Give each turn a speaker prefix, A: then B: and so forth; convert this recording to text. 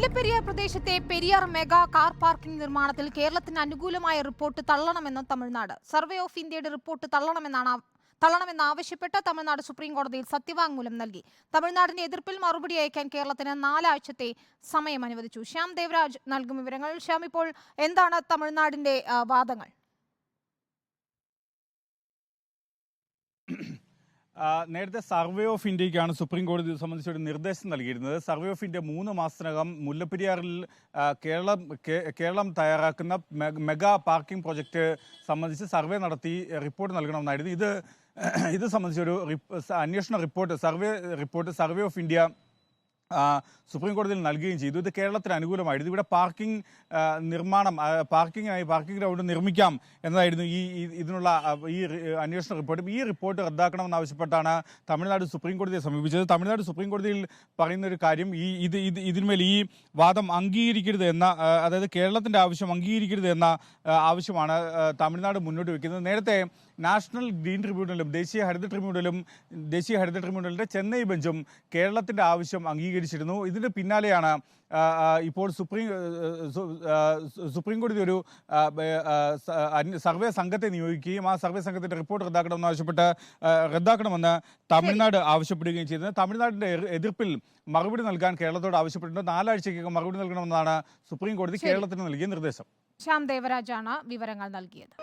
A: മുല്ലപ്പെരിയാർ പ്രദേശത്തെ Periyar mega car parking നിർമ്മാണത്തിൽ കേരളത്തിന് അനുകൂലമായ റിപ്പോർട്ട് തള്ളണമെന്ന് തമിഴ്നാട്. സർവേ ഓഫ് ഇന്ത്യയുടെ റിപ്പോർട്ട് തള്ളണമെന്നാണ് തള്ളണമെന്ന് തള്ളണമെന്നാവശ്യപ്പെട്ട് തമിഴ്നാട് സുപ്രീം കോടതിയിൽ സത്യവാങ്മൂലം നൽകി. തമിഴ്നാടിന്റെ എതിർപ്പിൽ മറുപടി അയക്കാൻ കേരളത്തിന് നാലാഴ്ചത്തെ സമയം അനുവദിച്ചു. ശ്യാം ദേവരാജ് നൽകും വിവരങ്ങൾ. ശ്യാം ഇപ്പോൾ എന്താണ് തമിഴ്നാടിന്റെ വാദങ്ങൾ
B: ആ, നേരത്തെ സർവേ ഓഫ് ഇന്ത്യക്കാണ് സുപ്രീം കോടതി സംബന്ധിച്ച് ഒരു നിർദ്ദേശം നൽകിയിരുന്നത്. സർവേ ഓഫ് ഇന്ത്യ മൂന്ന് മാസത്തിനകം മുല്ലപ്പെരിയാറിൽ കേരളം കേരളം തയ്യാറാക്കുന്ന മെഗാ പാർക്കിംഗ് പ്രൊജക്റ്റ് സംബന്ധിച്ച് സർവേ നടത്തി റിപ്പോർട്ട് നൽകണമെന്നായിരുന്നു. ഇത് ഇത് സംബന്ധിച്ചൊരു അന്വേഷണ report survey report survey of India supreme കോടതിയിൽ നൽകുകയും ചെയ്തു. ഇത് കേരളത്തിന് അനുകൂലമായിരുന്നു. ഇവിടെ പാർക്കിംഗ് നിർമ്മാണം പാർക്കിങ്ങിനായി പാർക്കിംഗ് ഗ്രൗണ്ട് നിർമ്മിക്കാം എന്നതായിരുന്നു ഈ ഇതിനുള്ള ഈ അന്വേഷണ റിപ്പോർട്ടും. ഈ റിപ്പോർട്ട് റദ്ദാക്കണമെന്നാവശ്യപ്പെട്ടാണ് തമിഴ്നാട് സുപ്രീം കോടതിയെ സമീപിച്ചത്. തമിഴ്നാട് സുപ്രീം കോടതിയിൽ പറയുന്ന ഒരു കാര്യം ഈ ഇത് ഇത് ഇതിന്മേൽ ഈ വാദം അംഗീകരിക്കരുത് എന്ന അതായത് കേരളത്തിന്റെ ആവശ്യം അംഗീകരിക്കരുത് എന്ന ആവശ്യമാണ് തമിഴ്നാട് മുന്നോട്ട് വയ്ക്കുന്നത് നേരത്തെ നാഷണൽ ഗ്രീൻ ട്രിബ്യൂണലും ദേശീയ ഹരിത ട്രിബ്യൂണലും ദേശീയ ഹരിത ട്രിബ്യൂണലിന്റെ ചെന്നൈ ബെഞ്ചും കേരളത്തിന്റെ ആവശ്യം അംഗീകരിച്ചിരുന്നു ഇതിന്റെ പിന്നാലെയാണ് ഇപ്പോൾ സുപ്രീം സുപ്രീം കോടതി ഒരു സർവേ സംഘത്തെ നിയോഗിക്കുകയും ആ സർവേ സംഘത്തിന്റെ റിപ്പോർട്ട് റദ്ദാക്കണമെന്ന് ആവശ്യപ്പെട്ട് റദ്ദാക്കണമെന്ന് തമിഴ്നാട് ആവശ്യപ്പെടുകയും ചെയ്തത് തമിഴ്നാടിന്റെ എതിർപ്പിൽ മറുപടി നൽകാൻ കേരളത്തോട് ആവശ്യപ്പെട്ടിട്ടുണ്ട്. നാലാഴ്ചയ്ക്കകം മറുപടി നൽകണമെന്നാണ് സുപ്രീം കോടതി കേരളത്തിന് നൽകിയ നിർദ്ദേശം.
A: ശ്യാം ദേവരാജാണ് വിവരങ്ങൾ നൽകിയത്.